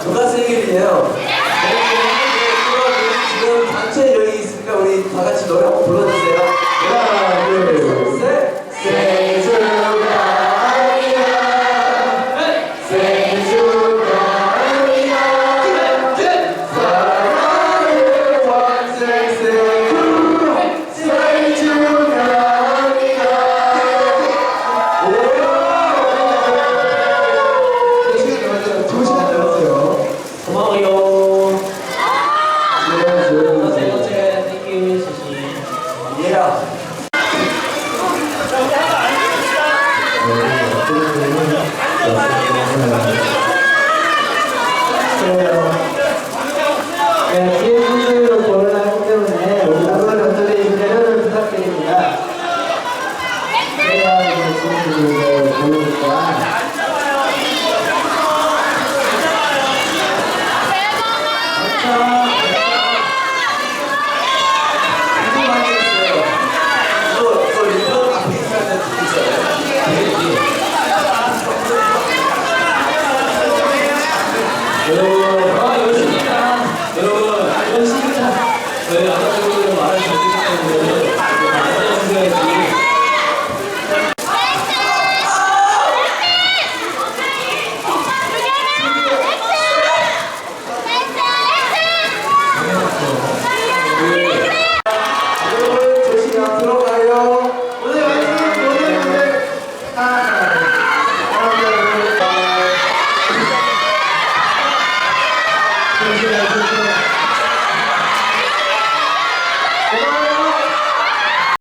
누가 승일이에요? 얘라. 기회분들로 돌아가기 여러분, 아, 열심입니다. 여러분, 아, 열심입니다. 저희 아버지분들 말하지 못했기 때문에.